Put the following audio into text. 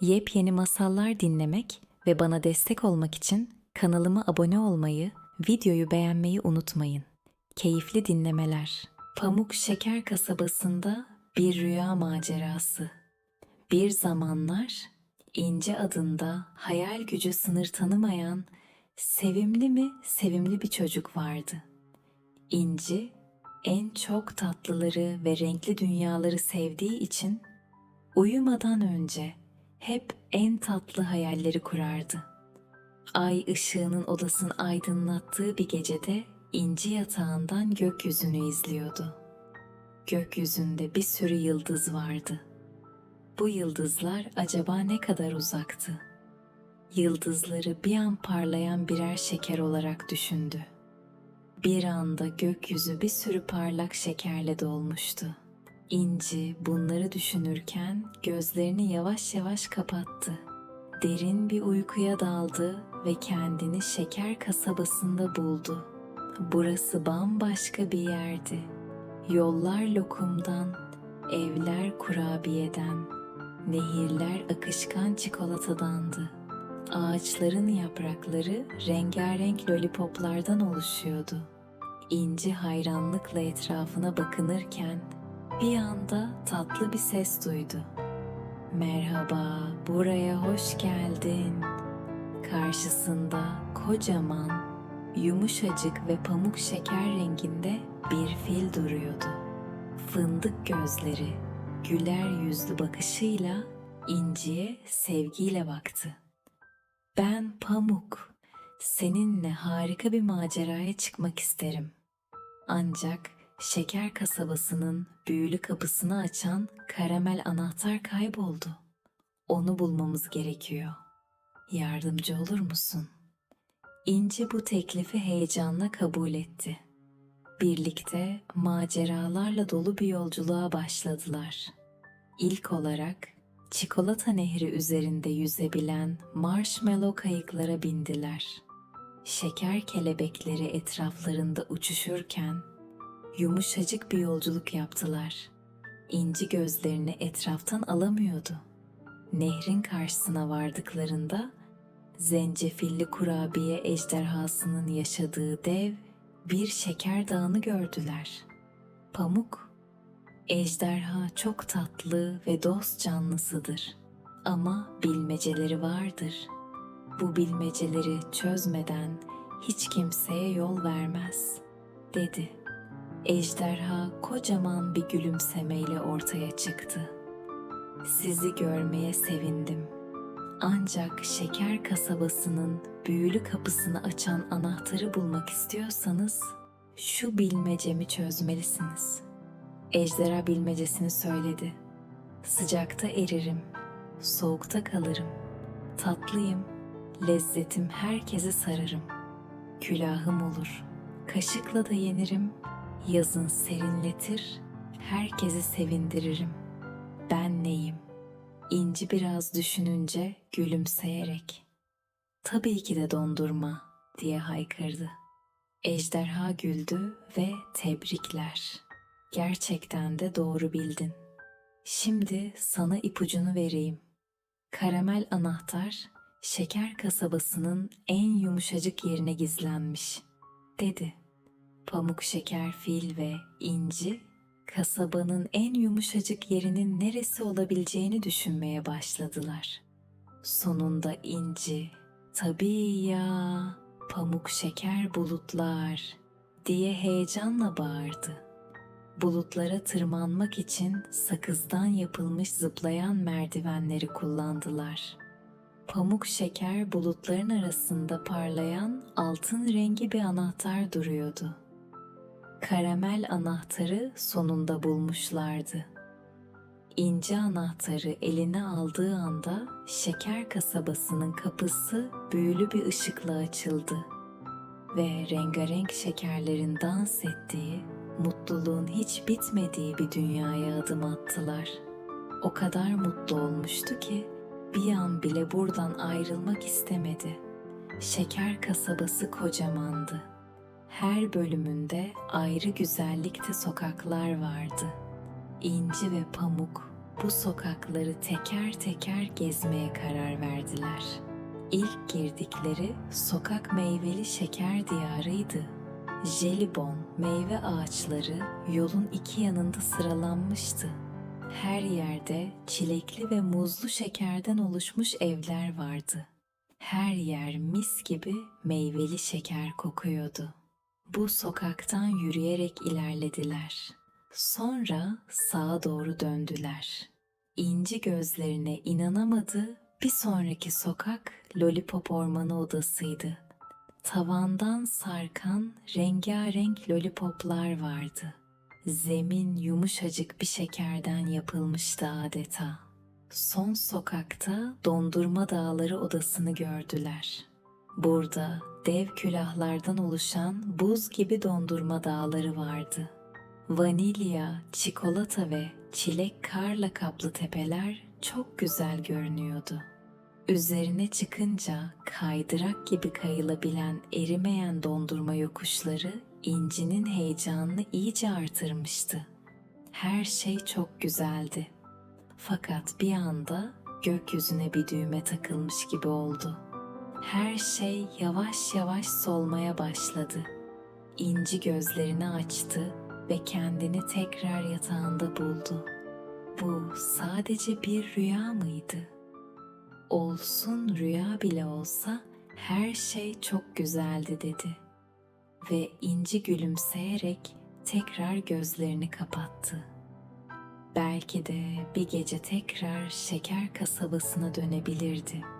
Yepyeni masallar dinlemek ve bana destek olmak için kanalıma abone olmayı, videoyu beğenmeyi unutmayın. Keyifli dinlemeler. Pamuk Şeker kasabasında bir rüya macerası. Bir zamanlar İnce adında hayal gücü sınır tanımayan sevimli mi sevimli bir çocuk vardı. İnci en çok tatlıları ve renkli dünyaları sevdiği için uyumadan önce hep en tatlı hayalleri kurardı. Ay ışığının odasını aydınlattığı bir gecede inci yatağından gökyüzünü izliyordu. Gökyüzünde bir sürü yıldız vardı. Bu yıldızlar acaba ne kadar uzaktı? Yıldızları bir an parlayan birer şeker olarak düşündü. Bir anda gökyüzü bir sürü parlak şekerle dolmuştu. İnci bunları düşünürken gözlerini yavaş yavaş kapattı. Derin bir uykuya daldı ve kendini şeker kasabasında buldu. Burası bambaşka bir yerdi. Yollar lokumdan, evler kurabiyeden, nehirler akışkan çikolatadandı. Ağaçların yaprakları rengarenk lollipoplardan oluşuyordu. İnci hayranlıkla etrafına bakınırken bir anda tatlı bir ses duydu. Merhaba, buraya hoş geldin. Karşısında kocaman, yumuşacık ve pamuk şeker renginde bir fil duruyordu. Fındık gözleri, güler yüzlü bakışıyla İnci'ye sevgiyle baktı. Ben Pamuk, seninle harika bir maceraya çıkmak isterim. Ancak şeker kasabasının büyülü kapısını açan karamel anahtar kayboldu. Onu bulmamız gerekiyor. Yardımcı olur musun? İnci bu teklifi heyecanla kabul etti. Birlikte maceralarla dolu bir yolculuğa başladılar. İlk olarak çikolata nehri üzerinde yüzebilen marshmallow kayıklara bindiler. Şeker kelebekleri etraflarında uçuşurken yumuşacık bir yolculuk yaptılar. İnci gözlerini etraftan alamıyordu. Nehrin karşısına vardıklarında zencefilli kurabiye ejderhasının yaşadığı dev bir şeker dağını gördüler. Pamuk, ejderha çok tatlı ve dost canlısıdır. Ama bilmeceleri vardır. Bu bilmeceleri çözmeden hiç kimseye yol vermez, dedi. Ejderha kocaman bir gülümsemeyle ortaya çıktı. Sizi görmeye sevindim. Ancak şeker kasabasının büyülü kapısını açan anahtarı bulmak istiyorsanız şu bilmecemi çözmelisiniz. Ejderha bilmecesini söyledi. Sıcakta eririm, soğukta kalırım. Tatlıyım, lezzetim herkesi sararım. Külahım olur, kaşıkla da yenirim. Yazın serinletir, herkesi sevindiririm. Ben neyim? İnci biraz düşününce gülümseyerek "Tabii ki de dondurma." diye haykırdı. Ejderha güldü ve tebrikler. Gerçekten de doğru bildin. Şimdi sana ipucunu vereyim. Karamel anahtar şeker kasabasının en yumuşacık yerine gizlenmiş, dedi. Pamuk şeker fil ve inci kasabanın en yumuşacık yerinin neresi olabileceğini düşünmeye başladılar. Sonunda inci, tabii ya, pamuk şeker bulutlar diye heyecanla bağırdı. Bulutlara tırmanmak için sakızdan yapılmış zıplayan merdivenleri kullandılar. Pamuk şeker bulutların arasında parlayan altın rengi bir anahtar duruyordu karamel anahtarı sonunda bulmuşlardı. İnce anahtarı eline aldığı anda şeker kasabasının kapısı büyülü bir ışıkla açıldı ve rengarenk şekerlerin dans ettiği, mutluluğun hiç bitmediği bir dünyaya adım attılar. O kadar mutlu olmuştu ki bir an bile buradan ayrılmak istemedi. Şeker kasabası kocamandı her bölümünde ayrı güzellikte sokaklar vardı. İnci ve Pamuk bu sokakları teker teker gezmeye karar verdiler. İlk girdikleri sokak meyveli şeker diyarıydı. Jelibon meyve ağaçları yolun iki yanında sıralanmıştı. Her yerde çilekli ve muzlu şekerden oluşmuş evler vardı. Her yer mis gibi meyveli şeker kokuyordu. Bu sokaktan yürüyerek ilerlediler. Sonra sağa doğru döndüler. İnci gözlerine inanamadı. Bir sonraki sokak Lollipop Ormanı odasıydı. Tavandan sarkan rengarenk lollipoplar vardı. Zemin yumuşacık bir şekerden yapılmıştı adeta. Son sokakta dondurma dağları odasını gördüler. Burada dev külahlardan oluşan buz gibi dondurma dağları vardı. Vanilya, çikolata ve çilek karla kaplı tepeler çok güzel görünüyordu. Üzerine çıkınca kaydırak gibi kayılabilen erimeyen dondurma yokuşları incinin heyecanını iyice artırmıştı. Her şey çok güzeldi. Fakat bir anda gökyüzüne bir düğme takılmış gibi oldu. Her şey yavaş yavaş solmaya başladı. İnci gözlerini açtı ve kendini tekrar yatağında buldu. Bu sadece bir rüya mıydı? Olsun rüya bile olsa her şey çok güzeldi dedi. Ve inci gülümseyerek tekrar gözlerini kapattı. Belki de bir gece tekrar şeker kasabasına dönebilirdi.